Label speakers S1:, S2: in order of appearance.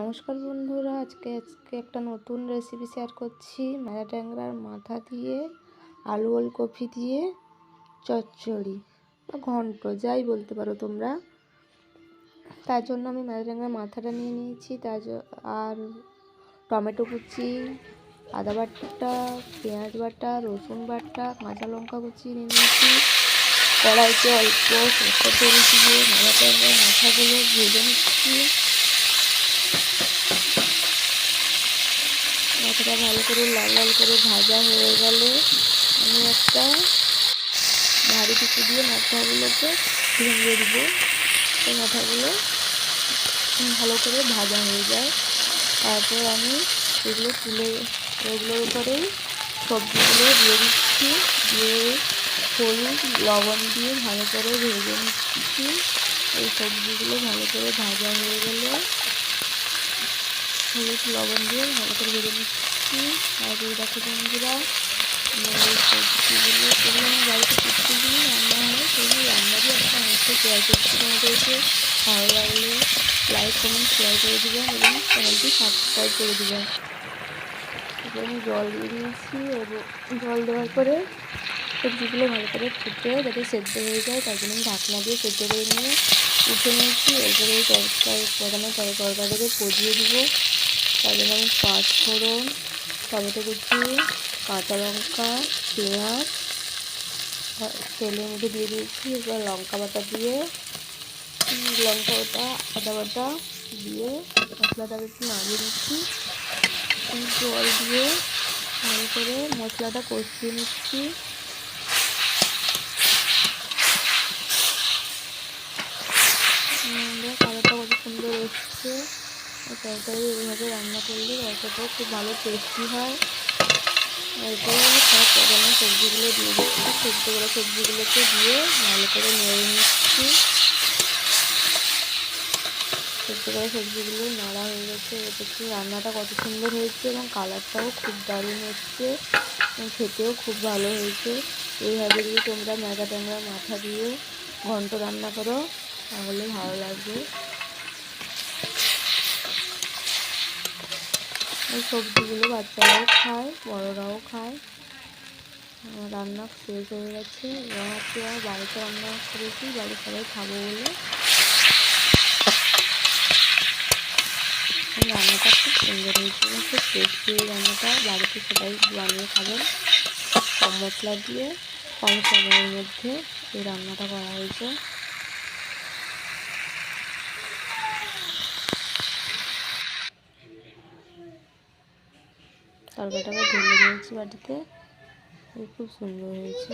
S1: নমস্কার বন্ধুরা, আজকে আজকে একটা নতুন রেসিপি শেয়ার করছি। ম্যাড়া ট্যাংরার মাথা দিয়ে, আলু ওল ওলকপি দিয়ে, চচ্চড়ি বা ঘন্ট, যাই বলতে পারো তোমরা। তার জন্য আমি ম্যাড়া ট্যাংরার মাথাটা নিয়ে নিয়েছি। তার আর টমেটো কুচি, আদা বাটা, পেঁয়াজ বাটা, রসুন বাটা, কাঁচা লঙ্কা কুচি নিয়ে নিয়েছি। কড়াইতে অল্প সরষের তেল দিয়ে ম্যাড়া ট্যাংরার মাথাগুলো ভেজে নিচ্ছি। মাথাটা ভালো করে লাল লাল করে ভাজা হয়ে গেলে আমি একটা ভারী কিছু দিয়ে মাথাগুলোকে ভেঙে দিব। সেই মাথাগুলো ভালো করে ভাজা হয়ে যায়। তারপর আমি এগুলো তুলে, এগুলোর উপরেই সবজিগুলো দিয়ে দিচ্ছি। দিয়ে হলুদ, লবণ দিয়ে ভালো করে ভেজে নিচ্ছি। এই সবজিগুলো ভালো করে ভাজা হয়ে গেলে হলুদ লবণ দিয়ে ভালো করে ভেজে নিচ্ছি। তারপরে দেখো বন্ধুরা সবজিগুলো এগুলো আমার বাড়িতে প্রত্যেকদিনই রান্না হয়। সেগুলো রান্নারই একটা অংশ শেয়ার করছি তোমাদেরকে। ভালো লাগলে লাইক কমেন্ট শেয়ার করে দেবেন এবং চ্যানেলটি সাবস্ক্রাইব করে দেবেন আমি জল দিয়ে দিয়েছি এবং জল দেওয়ার পরে সবজিগুলো ভালো করে ফুটে যাতে সেদ্ধ হয়ে যায়, তার জন্য আমি ঢাকনা দিয়ে সেদ্ধ করে নিয়ে উঠে নিয়েছি। এরপরে তরকারি প্রধানত তরকারিটাকে পজিয়ে দিব। তার জন্য আমি পাঁচ ফোড়ন, টমেটো কুচি, কাঁচা লঙ্কা, পেঁয়াজ তেলের মধ্যে দিয়ে দিয়েছি, এবার লঙ্কা বাটা দিয়ে লঙ্কা বাটা আদা বাটা দিয়ে মশলাটাকে একটু নাড়িয়ে দিচ্ছি। জল দিয়ে ভালো করে মশলাটা কষিয়ে নিচ্ছি। কালারটা কত সুন্দর এসছে। তরকারি এইভাবে রান্না করলে তরকারিটাও খুব ভালো টেস্টি হয়। এরপরে আমি সব পকানো সবজিগুলো দিয়ে দিচ্ছি। সেদ্ধ করা সবজিগুলোকে দিয়ে ভালো করে নেড়ে নিচ্ছি। সেদ্ধ সবজিগুলো নাড়া হয়ে গেছে। দেখছি রান্নাটা কত সুন্দর হয়েছে এবং কালারটাও খুব দারুণ হচ্ছে এবং খেতেও খুব ভালো হয়েছে। এইভাবে যদি তোমরা ম্যাগা ট্যাংরা মাথা দিয়ে ঘন্ট রান্না করো, তাহলে ভালো লাগবে। এই সবজিগুলো বাচ্চারাও খায়, বড়রাও খায়। আমার রান্না শেষ হয়ে গেছে। এবং বাড়িতে রান্না করেছি, বাড়ির সবাই খাব বলে। রান্নাটা খুব সুন্দর হয়েছে। খুব টেস্টি রান্নাটা। বাড়িতে সবাই বানিয়ে খাবেন। কম মশলা দিয়ে, কম সময়ের মধ্যে এই রান্নাটা করা হয়েছে। তরকারিটাকে ঢেলে নিয়েছি বাটিতে। খুব সুন্দর হয়েছে।